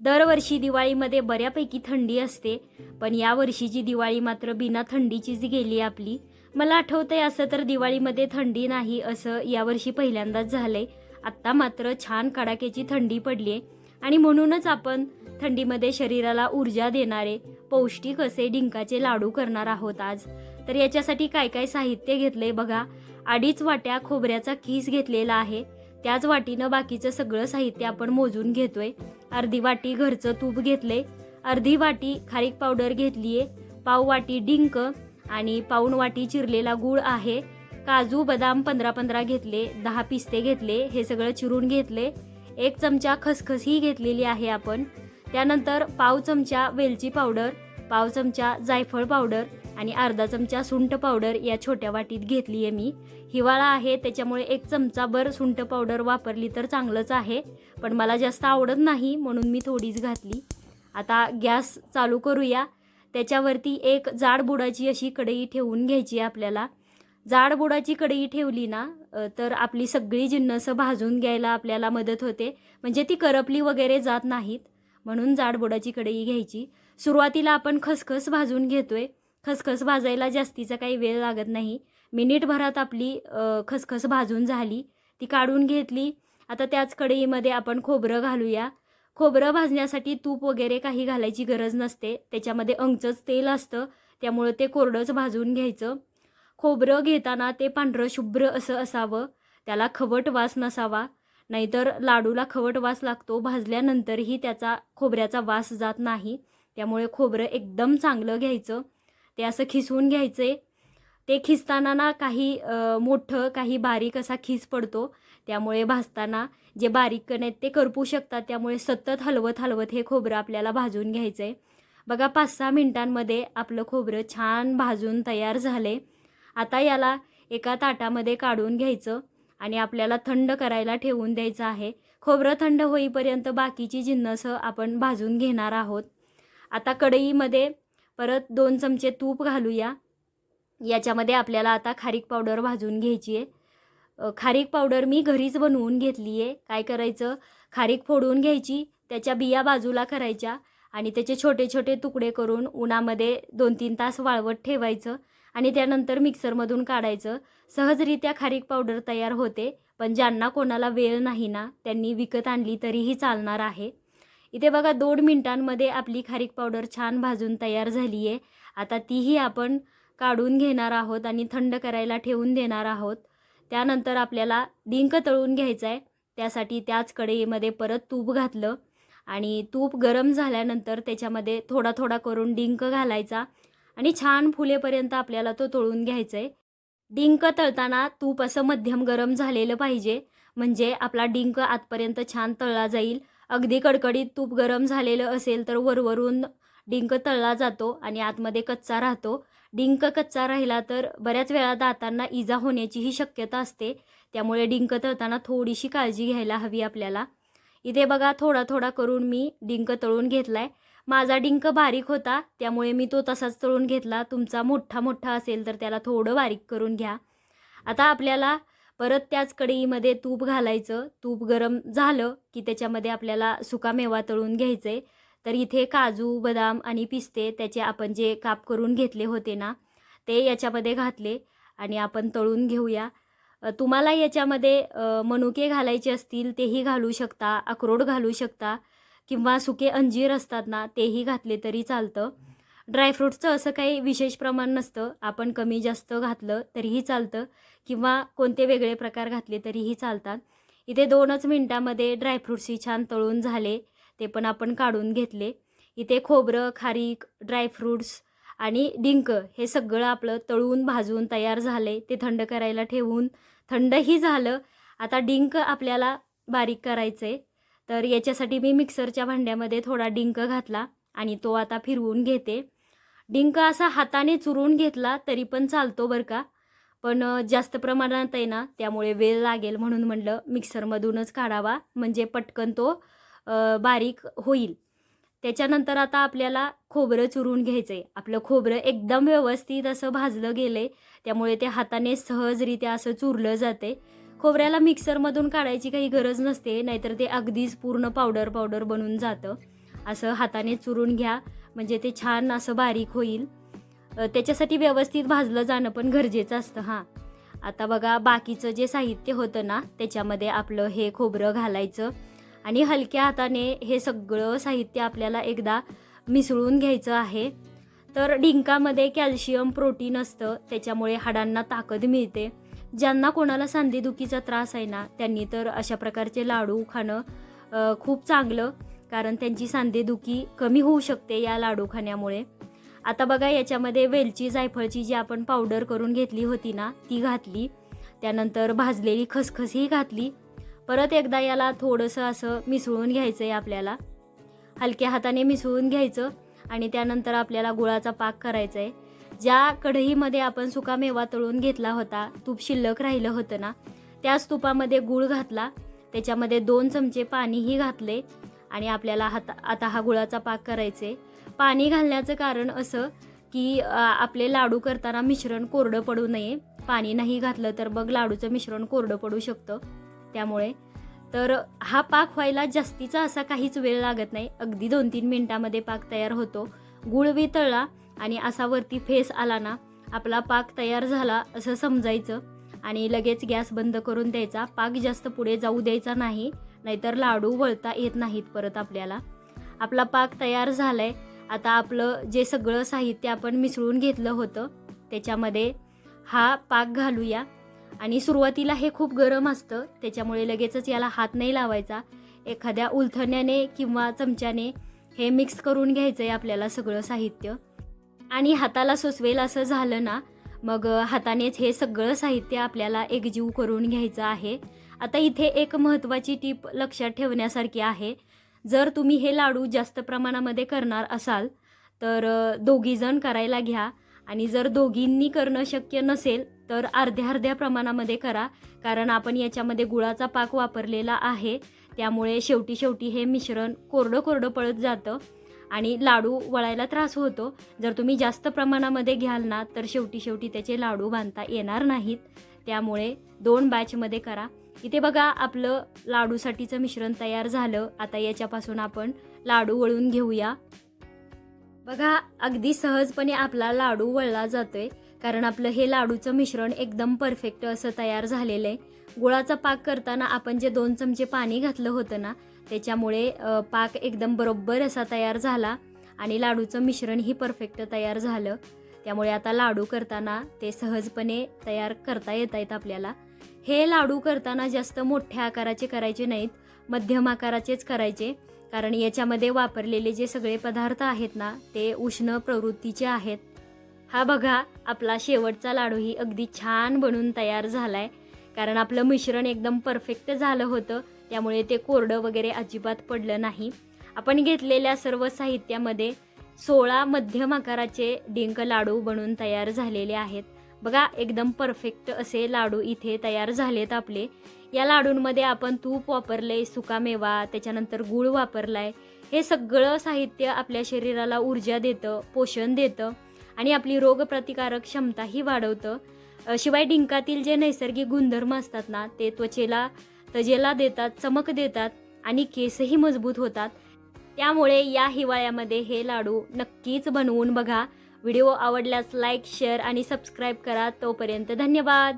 दरवर्षी दिवाळीमध्ये बऱ्यापैकी थंडी असते पण या वर्षीची दिवाळी मात्र बिना थंडीचीच गेली आपली. मला आठवतंय असं तर दिवाळीमध्ये थंडी नाही असं यावर्षी पहिल्यांदाच झालंय. आत्ता मात्र छान कडाक्याची थंडी पडली आहे आणि म्हणूनच आपण थंडीमध्ये शरीराला ऊर्जा देणारे पौष्टिक असे डिंकाचे लाडू करणार आहोत आज. तर याच्यासाठी काय काय साहित्य घेतलंय बघा. अडीच वाट्या खोबऱ्याचा खीस घेतलेला आहे. त्याच वाटीनं बाकीचं सगळं साहित्य आपण मोजून घेतोय. अर्धी वाटी घरचं तूप घेतले अर्धी वाटी खारीक पावडर घेतलीये. पाव वाटी डिंक आणि पाऊण वाटी चिरलेला गूळ आहे. काजू बदाम पंधरा पंधरा घेतले दहा पिस्ते घेतले हे सगळं चिरून घेतले. एक चमचा खसखसही घेतलेली आहे आपण. त्यानंतर पाव चमचा वेलची पावडर पाव चमचा जायफळ पावडर आणि अर्धा चमचा सुंठ पावडर या छोट्या वाटीत घेतली आहे मी. हिवाळा आहे त्याच्यामुळे एक चमचाभर सुंठ पावडर वापरली तर चांगलंच आहे. पण मला जास्त आवडत नाही म्हणून मी थोडीच घातली. आता गॅस चालू करूया. त्याच्यावरती एक जाड बुडाची अशी कढई ठेवून घ्यायची आहे आपल्याला. जाड बुडाची कढई ठेवली ना तर आपली सगळी जिन्नसं भाजून घ्यायला आपल्याला मदत होते. म्हणजे ती करपली वगैरे जात नाहीत. म्हणून जाडबोडाची कढई घ्यायची. सुरुवातीला आपण खसखस भाजून घेतोय. खसखस भाजायला जास्तीचा काही वेळ लागत नाही. मिनिटभरात आपली खसखस भाजून झाली. ती काढून घेतली. आता त्याच कढईमध्ये आपण खोबरं घालूया. खोबरं भाजण्यासाठी तूप वगैरे काही घालायची गरज नसते. त्याच्यामध्ये अंगचंच तेल असतं. त्यामुळं ते कोरडंच भाजून घ्यायचं. खोबरं घेताना ते पांढरं शुभ्र असं असावं. त्याला खवट वास नसावा. नाहीतर लाडूला खवट वास लागतो भाजल्यानंतरही त्याचा खोबऱ्याचा वास जात नाही. त्यामुळे खोबरं एकदम चांगलं घ्यायचं. ते असं खिसवून घ्यायचे. ते खिसताना ना काही मोठं काही बारीक असा खिस पडतो. त्यामुळे भाजताना जे बारीक कण आहेत ते करपू शकतात. त्यामुळे सतत हलवत हलवत हे खोबरं आपल्याला भाजून घ्यायचं आहे बघा पाच सहा मिनटांमध्ये आपलं खोबरं छान भाजून तयार झाले आता याला एका ताटामध्ये काढून घ्यायचं. आणि आपल्याला थंड करायला ठेवून द्यायचं आहे. खोबरं थंड होईपर्यंत बाकीची जिन्नसं आपण भाजून घेणार आहोत. आता कढईमध्ये परत दोन चमचे तूप घालूया. याच्यामध्ये आपल्याला आता खारीक पावडर भाजून घ्यायची आहे खारीक पावडर मी घरीच बनवून घेतली आहे काय करायचं? खारीक फोडून घ्यायची त्याच्या बिया बाजूला करायच्या आणि त्याचे छोटे छोटे तुकडे करून उन्हामध्ये दोन तीन तास वाळवत ठेवायचं. आणि त्यानंतर मिक्सरमधून काढायचं. सहजरित्या खारीक पावडर तयार होते पण ज्यांना कोणाला वेळ नाही ना त्यांनी विकत आणली तरीही चालणार आहे. इथे बघा दोन मिनटांमध्ये आपली खारीक पावडर छान भाजून तयार झाली आहे आता तीही आपण काढून घेणार आहोत आणि थंड करायला ठेवून देणार आहोत. त्यानंतर आपल्याला डिंक तळून घ्यायचं आहे त्यासाठी त्याच कढईमध्ये परत तूप घातलं आणि तूप गरम झाल्यानंतर त्याच्यामध्ये थोडा थोडा करून डिंक घालायचा. आणि छान फुलेपर्यंत आपल्याला तो तळून घ्यायचा आहे डिंक तळताना तूप असं मध्यम गरम झालेलं पाहिजे म्हणजे आपला डिंक आतपर्यंत छान तळला जाईल. अगदी कडकडीत तूप गरम झालेलं असेल तर वरवरून डिंक तळला जातो आणि आतमध्ये कच्चा राहतो. डिंक कच्चा राहिला तर बऱ्याच वेळा दातांना इजा होण्याचीही शक्यता असते त्यामुळे डिंक तळताना थोडीशी काळजी घ्यायला हवी आपल्याला. इथे बघा थोडा थोडा करून मी डिंक तळून घेतला आहे माझा डिंक बारीक होता त्यामुळे मी तो तसाच तळून घेतला. तुमचा मोठा मोठा असेल तर त्याला थोडं बारीक करून घ्या. आता आपल्याला परत त्याच कढईमध्ये तूप घालायचं. तूप गरम झालं की त्याच्यामध्ये आपल्याला सुकामेवा तळून घ्यायचं आहे तर इथे काजू बदाम आणि पिस्ते त्याचे आपण जे काप करून घेतले होते ना ते याच्यामध्ये घातले आणि आपण तळून घेऊया. तुम्हाला याच्यामध्ये मनुके घालायचे असतील तेही घालू शकता अक्रोड घालू शकता. किंवा सुके अंजीर असतात ना तेही घातले तरी चालतं. ड्रायफ्रुट्सचं असं काही विशेष प्रमाण नसतं. आपण कमी जास्त घातलं तरीही चालतं किंवा कोणते वेगळे प्रकार घातले तरीही चालतात. इथे दोनच मिनटामध्ये ड्रायफ्रूट्सही छान तळून झाले ते पण आपण काढून घेतले. इथे खोबरं खारीक ड्रायफ्रूट्स आणि डिंक हे सगळं आपलं तळून भाजून तयार झाले ते थंड करायला ठेवून. थंडही झालं. आता डिंक आपल्याला बारीक करायचं आहे तर याच्यासाठी मी मिक्सरच्या भांड्यामध्ये थोडा डिंक घातला आणि तो आता फिरवून घेते. डिंक असा हाताने चुरून घेतला तरी पण चालतो बरं का. पण जास्त प्रमाणात आहे ना त्यामुळे वेळ लागेल म्हणून म्हणलं मिक्सरमधूनच काढावा. म्हणजे पटकन तो बारीक होईल. त्याच्यानंतर आता आपल्याला खोबरं चुरून घ्यायचं आहे आपलं खोबरं एकदम व्यवस्थित असं भाजलं गेलं आहे त्यामुळे ते हाताने सहजरित्या असं चुरलं जाते खोबऱ्याला मिक्सरमधून काढायची काही गरज नसते नाहीतर ते अगदीच पूर्ण पावडर पावडर बनून जातं. असं हाताने चुरून घ्या म्हणजे ते छान असं बारीक होईल. त्याच्यासाठी व्यवस्थित भाजलं जाणं पण गरजेचं असतं हां. आता बघा बाकीचं जे साहित्य होतं ना त्याच्यामध्ये आपलं हे खोबरं घालायचं आणि हलक्या हाताने हे सगळं साहित्य आपल्याला एकदा मिसळून घ्यायचं आहे. तर डिंकामध्ये कॅल्शियम प्रोटीन असतं त्याच्यामुळे हाडांना ताकद मिळते. ज्यांना कोणाला सांधेदुखीचा त्रास आहे ना त्यांनी तर अशा प्रकारचे लाडू खाणं खूप चांगलं. कारण त्यांची सांधेदुखी कमी होऊ शकते या लाडू खाण्यामुळे. आता बघा याच्यामध्ये वेलची जायफळची जी आपण पावडर करून घेतली होती ना ती घातली. त्यानंतर भाजलेली खसखसही घातली. परत एकदा याला थोडंसं असं मिसळून घ्यायचं आहे आपल्याला. हलक्या हाताने मिसळून घ्यायचं आणि त्यानंतर आपल्याला गुळाचा पाक करायचा आहे ज्या कढईमध्ये आपण सुकामेवा तळून घेतला होता तूप शिल्लक राहिलं होतं ना त्याच तुपामध्ये गूळ घातला त्याच्यामध्ये दोन चमचे पाणीही घातले आणि आपल्याला हाता आता हा गुळाचा पाक करायचे. पाणी घालण्याचं कारण असं की आपले लाडू करताना मिश्रण कोरडं पडू नये. पाणी नाही घातलं तर मग लाडूचं मिश्रण कोरडं पडू शकतं. त्यामुळे तर हा पाक व्हायला जास्तीचा असा काहीच वेळ लागत नाही. अगदी दोन तीन मिनटामध्ये पाक तयार होतो. गुळ वितळला आणि असा वरती फेस आला ना आपला पाक तयार झाला असं समजायचं. आणि लगेच गॅस बंद करून द्यायचा. पाक जास्त पुढे जाऊ द्यायचा नाही नाहीतर लाडू वळता येत नाहीत परत आपल्याला. आपला पाक तयार झालाय. आता आपलं जे सगळं साहित्य आपण मिसळून घेतलं होतं त्याच्यामध्ये हा पाक घालूया. आणि सुरुवातीला हे खूप गरम असतं त्याच्यामुळे लगेचच याला हात नाही लावायचा. एखाद्या उलथण्याने किंवा चमच्याने हे मिक्स करून घ्यायचं आहे आपल्याला सगळं साहित्य. आणि हाताला सुचवेल असं झालं ना मग हातानेच हे सगळं साहित्य आपल्याला एकजीव करून घ्यायचं आहे. आता इथे एक महत्त्वाची टीप लक्षात ठेवण्यासारखी आहे. जर तुम्ही हे लाडू जास्त प्रमाणामध्ये करणार असाल तर दोघीजण करायला घ्या. आणि जर दोघींनी करणं शक्य नसेल तर अर्ध्या अर्ध्या प्रमाणामध्ये करा कारण आपण याच्यामध्ये गुळाचा पाक वापरलेला आहे. त्यामुळे शेवटी शेवटी हे मिश्रण कोरडं कोरडं पळत जातं. आणि लाडू वळायला त्रास होतो. जर तुम्ही जास्त प्रमाणामध्ये घ्याल ना तर शेवटी शेवटी त्याचे लाडू बांधता येणार नाहीत. त्यामुळे दोन बॅचमध्ये करा. इथे बघा आपलं लाडूसाठीचं मिश्रण तयार झालं. आता याच्यापासून आपण लाडू वळून घेऊया. बघा अगदी सहजपणे आपला लाडू वळला जातोय. कारण आपलं हे लाडूचं मिश्रण एकदम परफेक्ट असं तयार झालेलं आहे. गुळाचा पाक करताना आपण जे दोन चमचे पाणी घातलं होतं ना त्याच्यामुळे पाक एकदम बरोबर असा तयार झाला आणि लाडूचं मिश्रणही परफेक्ट तयार झालं. त्यामुळे आता लाडू करताना ते सहजपणे तयार करता येत आहेत आपल्याला. हे लाडू करताना जास्त मोठ्या आकाराचे करायचे नाहीत मध्यम आकाराचेच करायचे. कारण याच्यामध्ये वापरलेले जे सगळे पदार्थ आहेत ना ते उष्ण प्रवृत्तीचे आहेत. हा बघा आपला शेवटचा लाडूही अगदी छान बनून तयार झाला आहे कारण आपलं मिश्रण एकदम परफेक्ट झालं होतं. त्यामुळे ते कोरडं वगैरे अजिबात पडलं नाही. आपण घेतलेल्या सर्व साहित्यामध्ये सोळा मध्यम आकाराचे डिंक लाडू बनून तयार झालेले आहेत. बघा एकदम परफेक्ट असे लाडू इथे तयार झालेत आपले. या लाडूंमध्ये आपण तूप वापरले सुकामेवा त्याच्यानंतर गूळ वापरलाय. हे सगळं साहित्य आपल्या शरीराला ऊर्जा देतं पोषण देतं आणि आपली रोगप्रतिकारक क्षमताही वाढवतं. शिवाय डिंकातील जे नैसर्गिक गुणधर्म असतात ना ते त्वचेला तजेला देतात चमक देतात आणि केसही मजबूत होतात. त्यामुळे या हिवाळ्यामध्ये हे लाडू नक्कीच बनवून बघा. व्हिडिओ आवडल्यास लाईक शेअर आणि सबस्क्राईब करा. तोपर्यंत धन्यवाद.